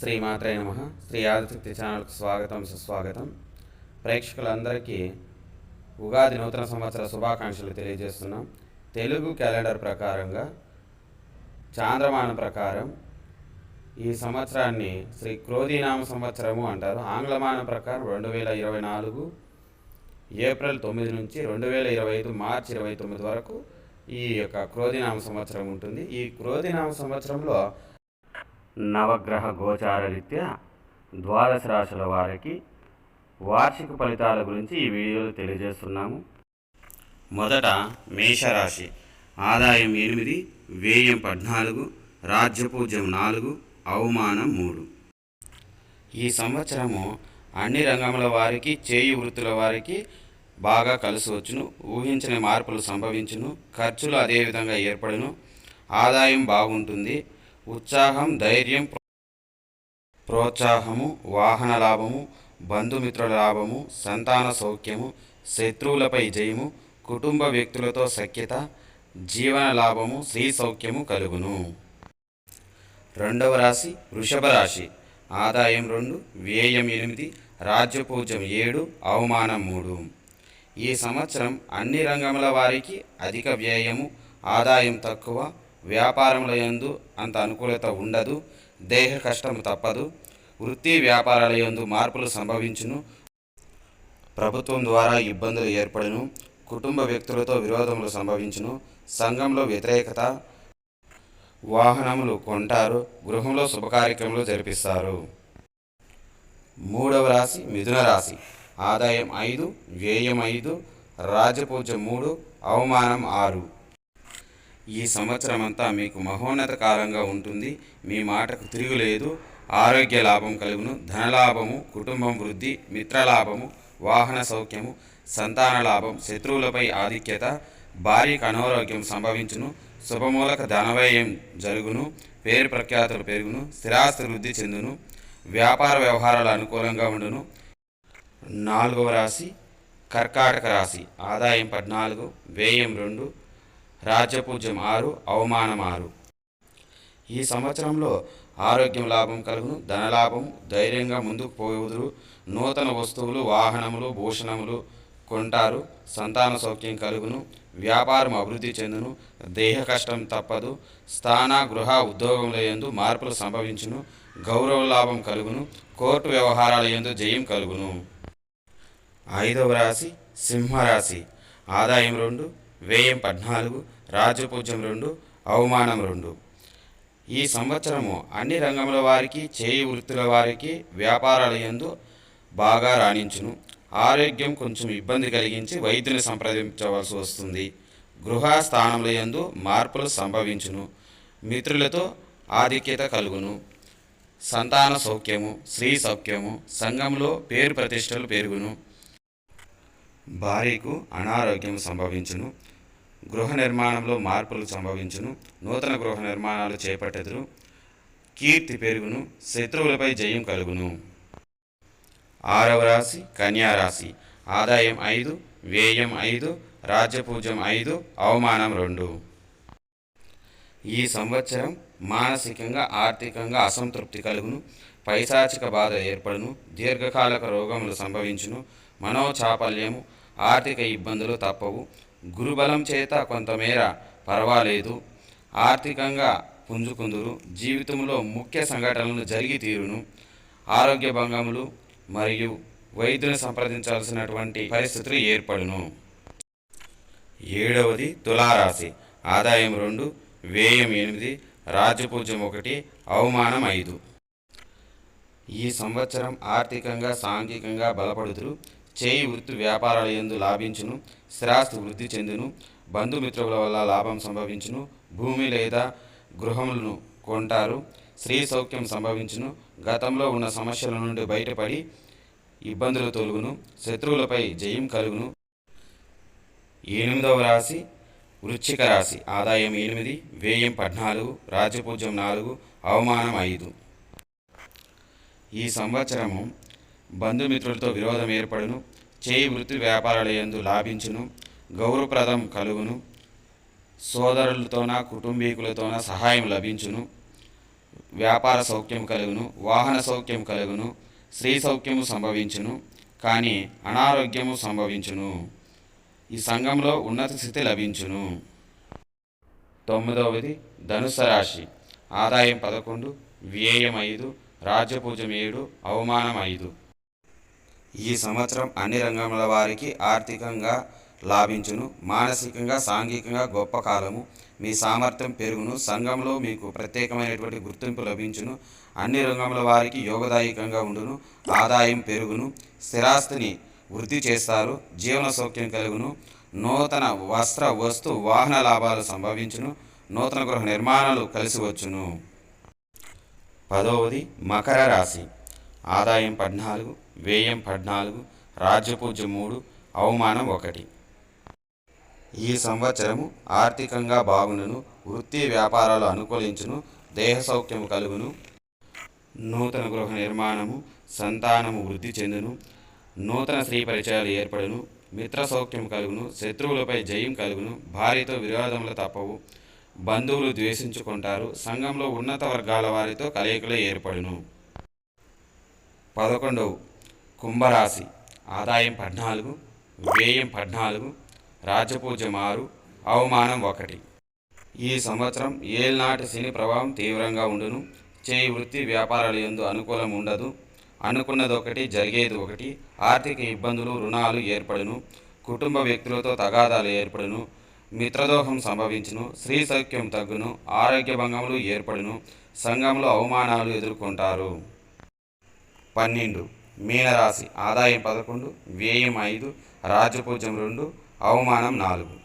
శ్రీమాత్రే నమ. శ్రీ ఆదిశక్తి ఛానల్కు స్వాగతం సుస్వాగతం. ప్రేక్షకులందరికీ ఉగాది నూతన సంవత్సర శుభాకాంక్షలు తెలియజేస్తున్నాం. తెలుగు క్యాలెండర్ ప్రకారంగా చాంద్రమాన ప్రకారం ఈ సంవత్సరాన్ని శ్రీ క్రోధీనామ సంవత్సరము అంటారు. ఆంగ్లమాన ప్రకారం రెండు వేల ఇరవై నాలుగు ఏప్రిల్ తొమ్మిది నుంచి రెండు వేల ఇరవై ఐదు మార్చి ఇరవై తొమ్మిది వరకు ఈ యొక్క క్రోధినామ సంవత్సరం ఉంటుంది. ఈ క్రోధినామ సంవత్సరంలో నవగ్రహ గోచార రీత్యా ద్వాదశ రాశుల వారికి వార్షిక ఫలితాల గురించి ఈ వీడియోలో తెలియజేస్తున్నాము. మొదట మేషరాశి. ఆదాయం ఎనిమిది వ్యయం పద్నాలుగు రాజ్యపూజ్యం నాలుగు అవమానం మూడు. ఈ సంవత్సరము అన్ని రంగముల వారికి చేయి వృత్తుల వారికి బాగా కలిసి వచ్చును. ఊహించని మార్పులు సంభవించును. ఖర్చులు అదేవిధంగా ఏర్పడును. ఆదాయం బాగుంటుంది. ఉత్సాహం ధైర్యం ప్రోత్సాహము వాహన లాభము బంధుమిత్రుల లాభము సంతాన సౌఖ్యము శత్రువులపై జయము కుటుంబ వ్యక్తులతో సఖ్యత జీవన లాభము స్త్రీ సౌఖ్యము కలుగును. రెండవ రాశి వృషభ రాశి. ఆదాయం రెండు వ్యయం ఎనిమిది రాజ్యపూజ్యం ఏడు అవమానం మూడు. ఈ సంవత్సరం అన్ని రంగముల వారికి అధిక వ్యయము ఆదాయం తక్కువ వ్యాపారముల యందు అంత అనుకూలత ఉండదు దేహ కష్టం తప్పదు వృత్తి వ్యాపారాల యందు మార్పులు సంభవించును. ప్రభుత్వం ద్వారా ఇబ్బందులు ఏర్పడును కుటుంబ వ్యక్తులతో విరోధములు సంభవించును సంఘంలో వ్యతిరేకత వాహనములు కొంటారు గృహంలో శుభకార్యక్రమాలు జరిపిస్తారు. మూడవ రాశి మిథున రాశి. ఆదాయం ఐదు వ్యయం ఐదు రాజపూజ మూడు అవమానం ఆరు. ఈ సంవత్సరం అంతా మీకు మహోన్నత కాలంగా ఉంటుంది. మీ మాటకు తిరుగులేదు ఆరోగ్య లాభం కలుగును. ధనలాభము కుటుంబం వృద్ధి మిత్రలాభము వాహన సౌఖ్యము సంతాన లాభం శత్రువులపై ఆధిక్యత భార్యకు అనారోగ్యం సంభవించును. శుభమూలక ధనవ్యయం జరుగును. పేరు ప్రఖ్యాతులు పెరుగును. స్థిరాస్తి వృద్ధి చెందును. వ్యాపార వ్యవహారాలు అనుకూలంగా ఉండును. నాలుగవ రాశి కర్కాటక రాశి. ఆదాయం పద్నాలుగు వ్యయం రెండు రాజ్యపూజ్యం ఆరు అవమానం ఆరు. ఈ సంవత్సరంలో ఆరోగ్యం లాభం కలుగును ధనలాభం ధైర్యంగా ముందుకు పోవుదురు. నూతన వస్తువులు వాహనములు భూషణములు కొంటారు. సంతాన సౌఖ్యం కలుగును వ్యాపారం అభివృద్ధి చెందును దేహ కష్టం తప్పదు. స్థాన గృహ ఉద్యోగముల యందు మార్పులు సంభవించును గౌరవ లాభం కలుగును కోర్టు వ్యవహారాల యందు జయం కలుగును. ఐదవ రాశి సింహరాశి. ఆదాయం రెండు వ్యయం పద్నాలుగు రాజపూజ్యం రెండు అవమానం రెండు. ఈ సంవత్సరము అన్ని రంగముల వారికి చేయి వృత్తుల వారికి వ్యాపారాల యందు బాగా రాణించును. ఆరోగ్యం కొంచెం ఇబ్బంది కలిగించి వైద్యుని సంప్రదించవలసి వస్తుంది. గృహ స్థానముల యందు మార్పులు సంభవించును. మిత్రులతో ఆధిక్యత కలుగును. సంతాన సౌఖ్యము స్త్రీ సౌఖ్యము సంఘంలో పేరు ప్రతిష్టలు పెరుగును. భార్యకు అనారోగ్యం సంభవించును. గృహ నిర్మాణంలో మార్పులు సంభవించును. నూతన గృహ నిర్మాణాలు చేపట్టెదురు. కీర్తి పెరుగును. శత్రువులపై జయం కలుగును. ఆరవ రాశి కన్యారాశి ఆదాయం ఐదు వ్యయం ఐదు రాజ్యపూజ్యం ఐదు అవమానం రెండు. ఈ సంవత్సరం మానసికంగా ఆర్థికంగా అసంతృప్తి కలుగును. పైశాచిక బాధ ఏర్పడును. దీర్ఘకాలిక రోగములు సంభవించును. మనోచాపల్యము ఆర్థిక ఇబ్బందులు తప్పవు. గురుబలం చేత కొంతమేర పర్వాలేదు. ఆర్థికంగా పుంజుకుందురు. జీవితంలో ముఖ్య సంఘటనలు జరిగి తీరును. ఆరోగ్య భంగములు మరియు వైద్యుని సంప్రదించాల్సినటువంటి పరిస్థితులు ఏర్పడును. ఏడవది తులారాశి. ఆదాయం రెండు వ్యయం ఎనిమిది రాజపూజ్యం ఒకటి అవమానం ఐదు. ఈ సంవత్సరం ఆర్థికంగా సాంఘికంగా బలపడుతురు చేయి వృత్తి వ్యాపారాల యందు లాభించును స్థిరాస్తి వృద్ధి చెందును బంధుమిత్రుల వల్ల లాభం సంభవించును భూమి లేదా గృహములను కొంటారు స్త్రీ సౌఖ్యం సంభవించును గతంలో ఉన్న సమస్యల నుండి బయటపడి ఇబ్బందులు తొలుగును శత్రువులపై జయం కలుగును. ఎనిమిదవ రాశి వృశ్చిక రాశి ఆదాయం ఎనిమిది వ్యయం పద్నాలుగు రాజపూజ్యం నాలుగు అవమానం ఐదు. ఈ సంవత్సరము బంధుమిత్రులతో విరోధం ఏర్పడును చేయి వృత్తి వ్యాపారాల యందు లాభించును గౌరవప్రదం కలుగును సోదరులతోన కుటుంబీకులతోన సహాయం లభించును వ్యాపార సౌఖ్యం కలుగును వాహన సౌఖ్యం కలుగును స్త్రీ సౌఖ్యము సంభవించును కానీ అనారోగ్యము సంభవించును. ఈ సంఘంలో ఉన్నత స్థితి లభించును. తొమ్మిదవది ధనుసు రాశి. ఆదాయం పదకొండు వ్యయం ఐదు రాజ్యపూజం ఏడు అవమానం ఐదు. ఈ సంవత్సరం అన్ని రంగముల వారికి ఆర్థికంగా లాభించును మానసికంగా సాంఘికంగా గొప్ప కాలము. మీ సామర్థ్యం పెరుగును సంఘంలో మీకు ప్రత్యేకమైనటువంటి గుర్తింపు లభించును. అన్ని రంగముల వారికి యోగదాయకంగా ఉండును ఆదాయం పెరుగును స్థిరాస్తిని వృద్ధి చేస్తారు జీవన సౌఖ్యం కలుగును. నూతన వస్త్ర వస్తు వాహన లాభాలు సంభవించును నూతన గృహ నిర్మాణాలు కలిసి వచ్చును. పదవది మకర రాశి. ఆదాయం పద్నాలుగు వ్యయం పద్నాలుగు రాజ్యపూజ్యం మూడు అవమానం ఒకటి. ఈ సంవత్సరము ఆర్థికంగా బాగునను వృత్తి వ్యాపారాలు అనుకూలించును దేహ సౌఖ్యము కలుగును. నూతన గృహ నిర్మాణము సంతానము వృద్ధి చెందును. నూతన స్త్రీ పరిచయాలు ఏర్పడును మిత్ర సౌఖ్యం కలుగును శత్రువులపై జయం కలుగును భార్యతో విరోధములు తప్పవు. బంధువులు ద్వేషించుకుంటారు సంఘంలో ఉన్నత వర్గాల వారితో కలయికలు ఏర్పడును. పదకొండవ కుంభరాశి. ఆదాయం పద్నాలుగు వ్యయం పద్నాలుగు రాజ్యపూజ్యం ఆరు అవమానం ఒకటి. ఈ సంవత్సరం ఏళ్నాటి శని ప్రభావం తీవ్రంగా ఉండును. చేయి వృత్తి వ్యాపారాల ఎందు అనుకూలం ఉండదు. అనుకున్నది ఒకటి జరిగేది ఒకటి ఆర్థిక ఇబ్బందులు రుణాలు ఏర్పడును. కుటుంబ వ్యక్తులతో తగాదాలు ఏర్పడును. మిత్రదోహం సంభవించును. స్త్రీ సౌఖ్యం తగ్గును. ఆరోగ్య భంగములు ఏర్పడును. సంఘంలో అవమానాలు ఎదుర్కొంటారు. పన్నెండు. మీనరాశి ఆదాయం పదకొండు వ్యయం ఐదు రాజపూజ్యం రెండు అవమానం నాలుగు.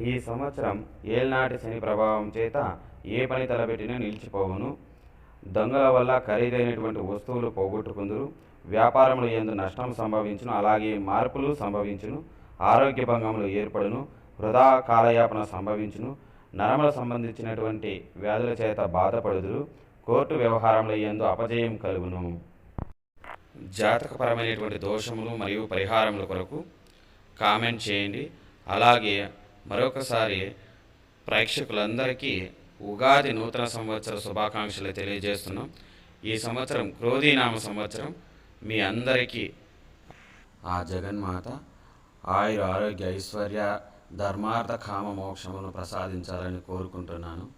ఈ సంవత్సరం ఏళ్నాటి శని ప్రభావం చేత ఏ పని తలపెట్టినా నిలిచిపోవును. దొంగల వల్ల ఖరీదైనటువంటి వస్తువులు పోగొట్టుకుందరు. వ్యాపారంలో ఎందు నష్టం సంభవించును. అలాగే మార్పులు సంభవించును. ఆరోగ్య భంగములు ఏర్పడును. వృధా కాలయాపన సంభవించును. నరముల సంబంధించినటువంటి వ్యాధుల చేత బాధపడుదురు. కోర్టు వ్యవహారంలో ఎందు అపజయం కలుగును. జాతకపరమైనటువంటి దోషములు మరియు పరిహారముల కొరకు కామెంట్ చేయండి. అలాగే మరొకసారి ప్రేక్షకులందరికీ ఉగాది నూతన సంవత్సర శుభాకాంక్షలు తెలియజేస్తున్నాం. ఈ సంవత్సరం క్రోధీనామ సంవత్సరం. మీ అందరికీ ఆ జగన్మాత ఆయుర ఆరోగ్య ఐశ్వర్య ధర్మార్థ కామ మోక్షమును ప్రసాదించాలని కోరుకుంటున్నాను.